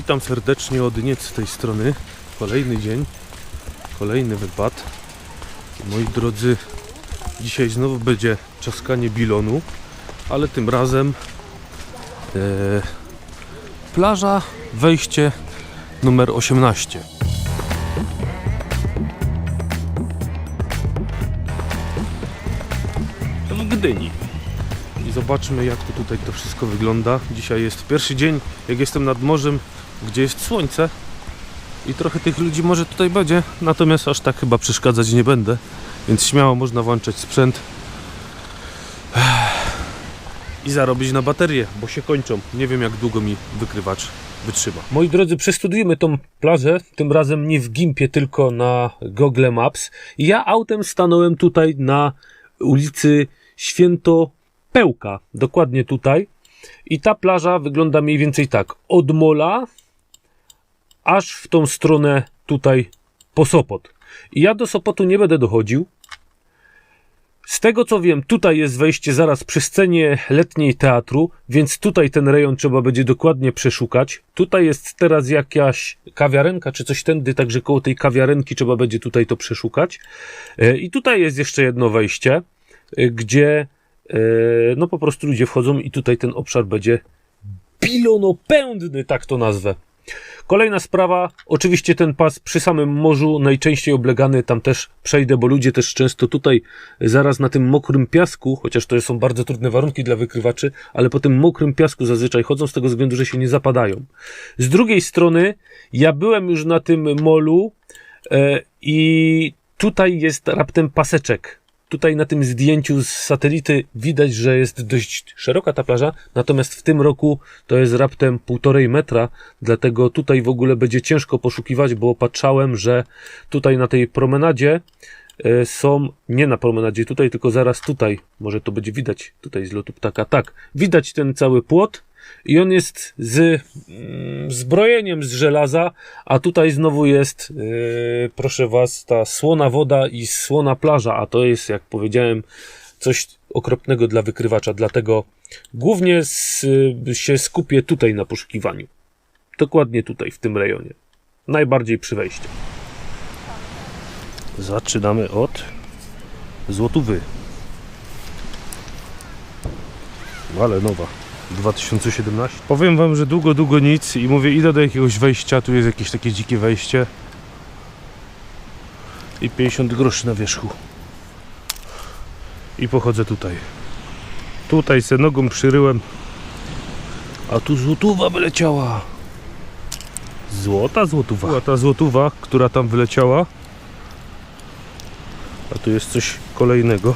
Witam serdecznie od Niec z tej strony. Kolejny dzień, kolejny wypad. Moi drodzy, dzisiaj znowu będzie czaskanie bilonu, ale tym razem e, plaża, wejście numer 18. W Gdyni. Zobaczmy jak to tutaj to wszystko wygląda. Dzisiaj jest pierwszy dzień, jak jestem nad morzem, gdzie jest słońce. I trochę tych ludzi może tutaj będzie, natomiast aż tak chyba przeszkadzać nie będę. Więc śmiało można włączać sprzęt i zarobić na baterię, bo się kończą. Nie wiem jak długo mi wykrywacz wytrzyma. Moi drodzy, przestudujemy tą plażę, tym razem nie w Gimpie, tylko na Google Maps. Ja autem stanąłem tutaj na ulicy Święto Pełka, dokładnie tutaj. I ta plaża wygląda mniej więcej tak. Od Mola aż w tą stronę tutaj po Sopot. I ja do Sopotu nie będę dochodził. Z tego co wiem, tutaj jest wejście zaraz przy scenie letniej teatru, więc tutaj ten rejon trzeba będzie dokładnie przeszukać. Tutaj jest teraz jakaś kawiarenka czy coś tędy, także koło tej kawiarenki trzeba będzie tutaj to przeszukać. E, I tutaj jest jeszcze jedno wejście, e, gdzie no po prostu ludzie wchodzą i tutaj ten obszar będzie bilonopędny, tak to nazwę. Kolejna sprawa, oczywiście ten pas przy samym morzu, najczęściej oblegany, tam też przejdę, bo ludzie też często tutaj, zaraz na tym mokrym piasku, chociaż to są bardzo trudne warunki dla wykrywaczy, ale po tym mokrym piasku zazwyczaj chodzą z tego względu, że się nie zapadają. Z drugiej strony, ja byłem już na tym molu e, i tutaj jest raptem paseczek. Tutaj na tym zdjęciu z satelity widać, że jest dość szeroka ta plaża, natomiast w tym roku to jest raptem półtorej metra, dlatego tutaj w ogóle będzie ciężko poszukiwać, bo patrzałem, że tutaj na tej promenadzie e, są, nie na promenadzie tutaj, tylko zaraz tutaj, może to będzie widać tutaj z lotu ptaka, tak, widać ten cały płot i on jest z mm, zbrojeniem z żelaza, a tutaj znowu jest, yy, proszę was, ta słona woda i słona plaża, a to jest, jak powiedziałem, coś okropnego dla wykrywacza, dlatego głównie y, się skupię tutaj na poszukiwaniu. Dokładnie tutaj, w tym rejonie. Najbardziej przy wejściu. Zaczynamy od złotówy. Ale nowa. 2017. Powiem wam, że długo, długo nic i mówię, idę do jakiegoś wejścia, tu jest jakieś takie dzikie wejście. I 50 groszy na wierzchu. I pochodzę tutaj. Tutaj se nogą przyryłem. A tu złotówa wyleciała. Złota złotówa. Była ta złotówa, która tam wyleciała. A tu jest coś kolejnego.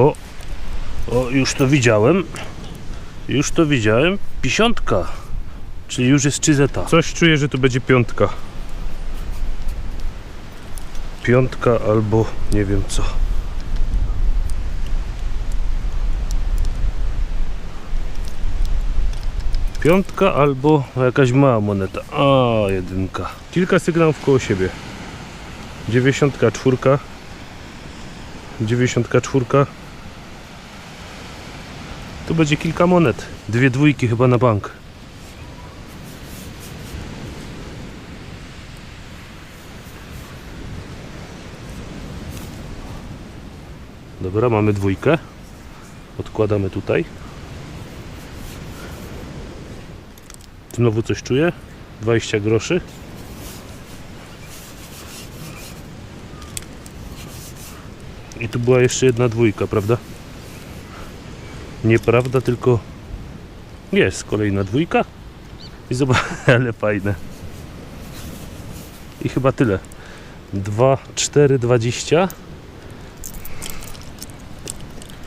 O, o, już to widziałem. Już to widziałem. Piątka. Czyli już jest 3 zeta. Coś czuję, że tu będzie piątka. Piątka albo nie wiem co. Piątka albo jakaś mała moneta. A, jedynka. Kilka sygnałów koło siebie. 94. 94. Tu będzie kilka monet. Dwie dwójki chyba na bank. Dobra, mamy dwójkę. Odkładamy tutaj. Znowu coś czuję. 20 groszy. I tu była jeszcze jedna dwójka, prawda? Nieprawda, tylko jest kolejna dwójka. I zobacz, ale fajne. I chyba tyle. 2, 4, 20.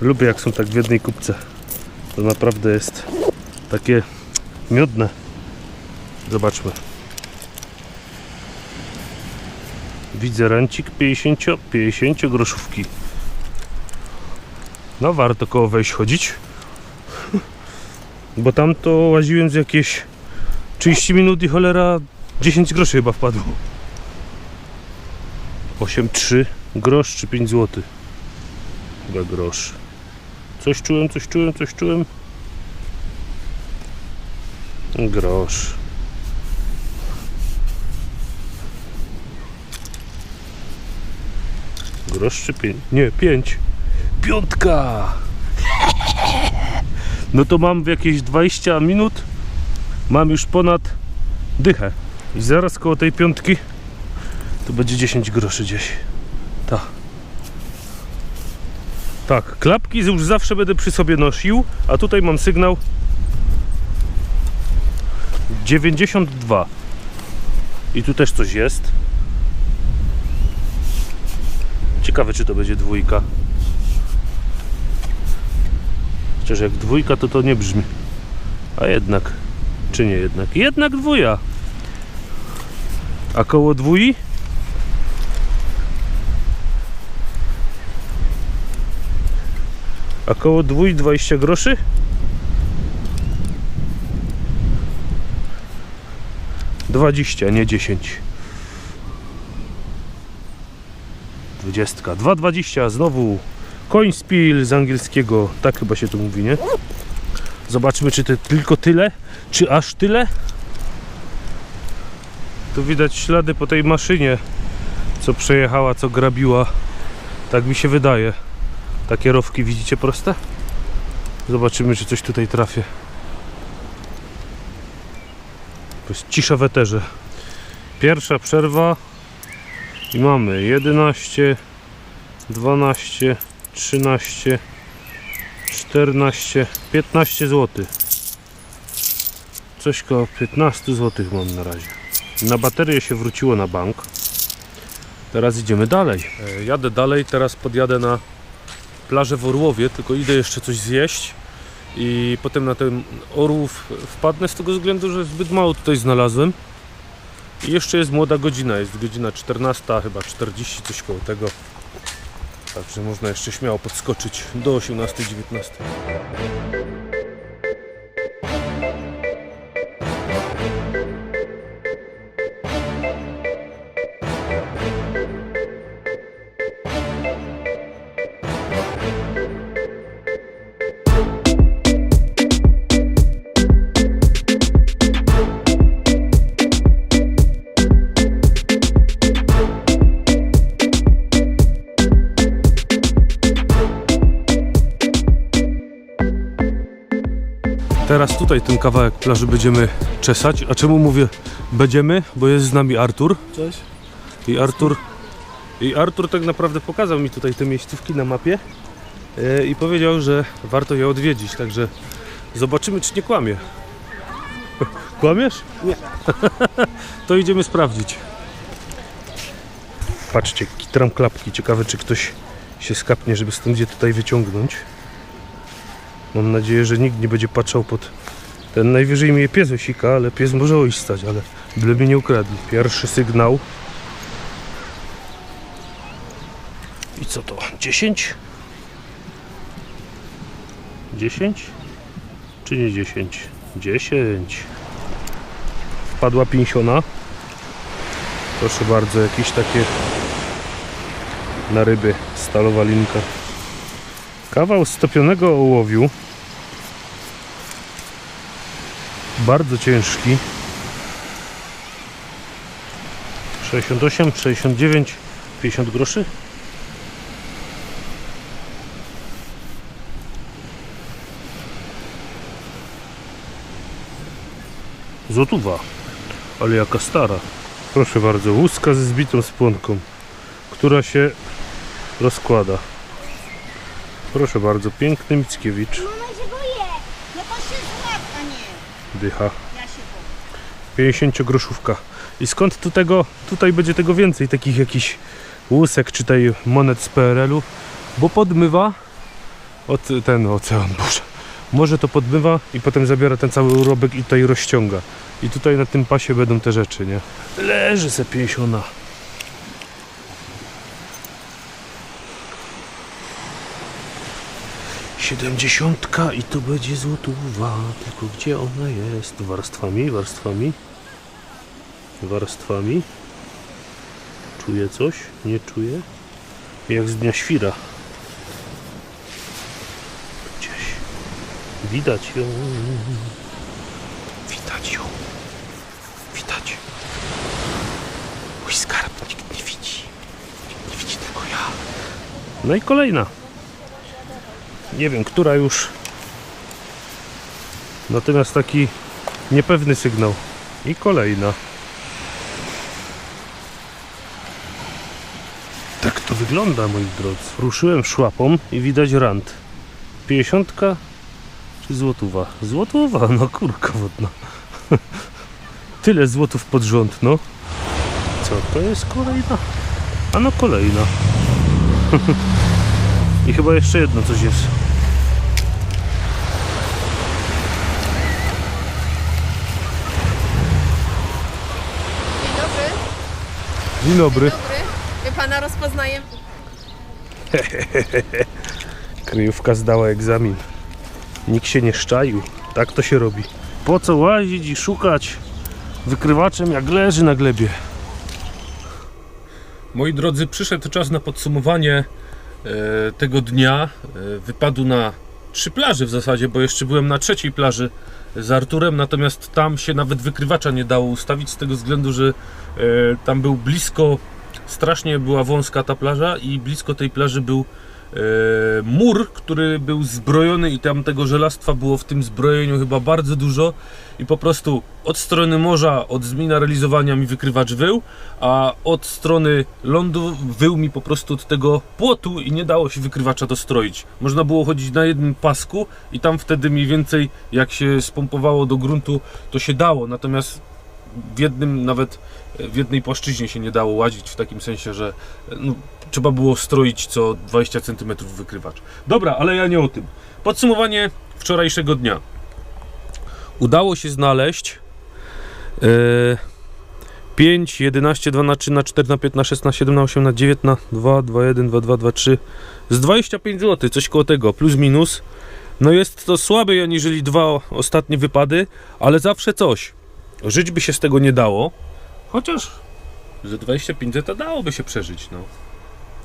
Lubię jak są tak w jednej kupce. To naprawdę jest takie miodne. Zobaczmy. Widzę rancik 50, 50 groszówki. No warto koło wejść chodzić. Bo tam to łaziłem z jakieś 30 minut i cholera 10 groszy chyba wpadło. 8,3 grosz czy 5 zł. Chyba grosz. Coś czułem, coś czułem, coś czułem. Grosz. Grosz czy pięć? Nie, pięć. Piątka! No to mam w jakieś 20 minut. Mam już ponad dychę. I zaraz koło tej piątki to będzie 10 groszy gdzieś. Tak. Tak, klapki już zawsze będę przy sobie nosił, a tutaj mam sygnał 92. I tu też coś jest. Ciekawe, czy to będzie dwójka. Chociaż jak dwójka, to to nie brzmi. A jednak, czy nie jednak? Jednak dwuja. A koło dwój? A koło dwój 20 groszy? Dwadzieścia, nie dziesięć. Dwudziestka. Dwa dwadzieścia, znowu Coinspiel z angielskiego. Tak chyba się to mówi, nie? Zobaczmy, czy to tylko tyle, czy aż tyle. Tu widać ślady po tej maszynie, co przejechała, co grabiła. Tak mi się wydaje. Takie rowki widzicie proste? Zobaczymy, czy coś tutaj trafię. To jest cisza w eterze. Pierwsza przerwa i mamy 11, 12, 13, 14, 15 zł. Coś koło 15 zł mam na razie. Na baterię się wróciło na bank. Teraz idziemy dalej. E, Jadę dalej, teraz podjadę na plażę w Orłowie, tylko idę jeszcze coś zjeść i potem na ten Orłów wpadnę z tego względu, że zbyt mało tutaj znalazłem. I jeszcze jest młoda godzina, jest godzina 14, chyba 40, coś koło tego. Także można jeszcze śmiało podskoczyć do 18-19. Teraz tutaj ten kawałek plaży będziemy czesać. A czemu mówię będziemy? Bo jest z nami Artur. Cześć. I Artur, I Artur tak naprawdę pokazał mi tutaj te miejscówki na mapie e, i powiedział, że warto je odwiedzić, także zobaczymy czy nie kłamie. Kłamiesz? Nie. to idziemy sprawdzić. Patrzcie, kitram klapki. Ciekawe czy ktoś się skapnie, żeby stąd je tutaj wyciągnąć. Mam nadzieję, że nikt nie będzie patrzał pod ten najwyżej mnie pies osika, ale pies może ojść stać, ale byle mnie nie ukradli. Pierwszy sygnał. I co to? 10? 10? Czy nie 10? 10. Wpadła pięsiona. Proszę bardzo, jakieś takie na ryby stalowa linka. Kawał stopionego ołowiu. Bardzo ciężki. 68, 69, 50 groszy. Złotówa, ale jaka stara. Proszę bardzo, łuska ze zbitą spłonką, która się rozkłada. Proszę bardzo, piękny Mickiewicz, Mama się boję! No to się złap, a nie! Dycha, Ja się boję. 50 groszówka. I skąd tu tego, tutaj będzie tego więcej, takich jakichś łusek czy tej monet z PRL-u, bo podmywa od ten ocean, boże. Może to podmywa i potem zabiera ten cały urobek i tutaj rozciąga. I tutaj na tym pasie będą te rzeczy, nie? Leży se pięsiona. Siedemdziesiątka i to będzie złotówa. Tylko gdzie ona jest? Warstwami, warstwami. Warstwami. Czuję coś? Nie czuję? Jak z dnia świra. widać ją. Widać ją. Widać. Mój skarb nikt nie widzi. Nikt nie widzi tylko ja. No i kolejna. Nie wiem, która już. Natomiast taki niepewny sygnał. I kolejna. Tak to wygląda, moi drodzy. Ruszyłem szłapą i widać rand. 50 czy złotówa? Złotówa, no kurka wodna. Tyle złotów pod rząd, no. Co to jest kolejna? A no kolejna. I chyba jeszcze jedno coś jest. Dzień dobry. Dzień dobry. Dobry. My pana rozpoznaję. Kryjówka zdała egzamin. Nikt się nie szczaił. Tak to się robi. Po co łazić i szukać wykrywaczem jak leży na glebie? Moi drodzy, przyszedł czas na podsumowanie e, tego dnia. E, wypadu na trzy plaże w zasadzie, bo jeszcze byłem na trzeciej plaży z Arturem, natomiast tam się nawet wykrywacza nie dało ustawić z tego względu, że e, tam był blisko, strasznie była wąska ta plaża i blisko tej plaży był mur, który był zbrojony i tam tego żelastwa było w tym zbrojeniu chyba bardzo dużo i po prostu od strony morza, od zmineralizowania mi wykrywacz wył, a od strony lądu wył mi po prostu od tego płotu i nie dało się wykrywacza dostroić. Można było chodzić na jednym pasku i tam wtedy mniej więcej jak się spompowało do gruntu to się dało, natomiast w jednym nawet w jednej płaszczyźnie się nie dało łazić w takim sensie, że no, trzeba było stroić co 20 cm wykrywacz. Dobra, ale ja nie o tym. Podsumowanie wczorajszego dnia. Udało się znaleźć e, 5, 11, 2 na 3 na 4 na 5 na 6 na 7 na 8 na 9 na 2, 2, 1, 2, 2, 2, 3 z 25 zł, coś koło tego, plus minus. No jest to słabiej aniżeli dwa ostatnie wypady, ale zawsze coś. Żyć by się z tego nie dało, chociaż za 25 zł dałoby się przeżyć, no.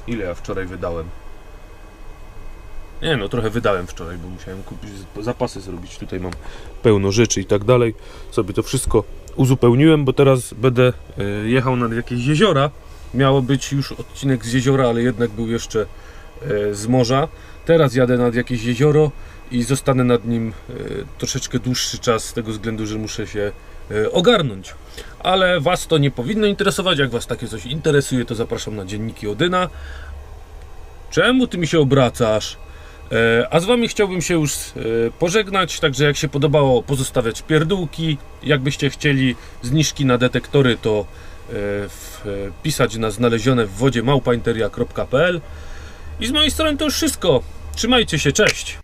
Ile ja wczoraj wydałem? Nie no, trochę wydałem wczoraj, bo musiałem kupić zapasy zrobić. Tutaj mam pełno rzeczy i tak dalej. Sobie to wszystko uzupełniłem, bo teraz będę e, jechał nad jakieś jeziora. Miało być już odcinek z jeziora, ale jednak był jeszcze e, z morza. Teraz jadę nad jakieś jezioro i zostanę nad nim e, troszeczkę dłuższy czas z tego względu, że muszę się ogarnąć. Ale Was to nie powinno interesować. Jak Was takie coś interesuje, to zapraszam na dzienniki Odyna. Czemu Ty mi się obracasz? E, A z Wami chciałbym się już e, pożegnać, także jak się podobało pozostawiać pierdółki, jakbyście chcieli zniżki na detektory, to wpisać na znalezione w wodzie małpainteria.pl i z mojej strony to już wszystko. Trzymajcie się, cześć!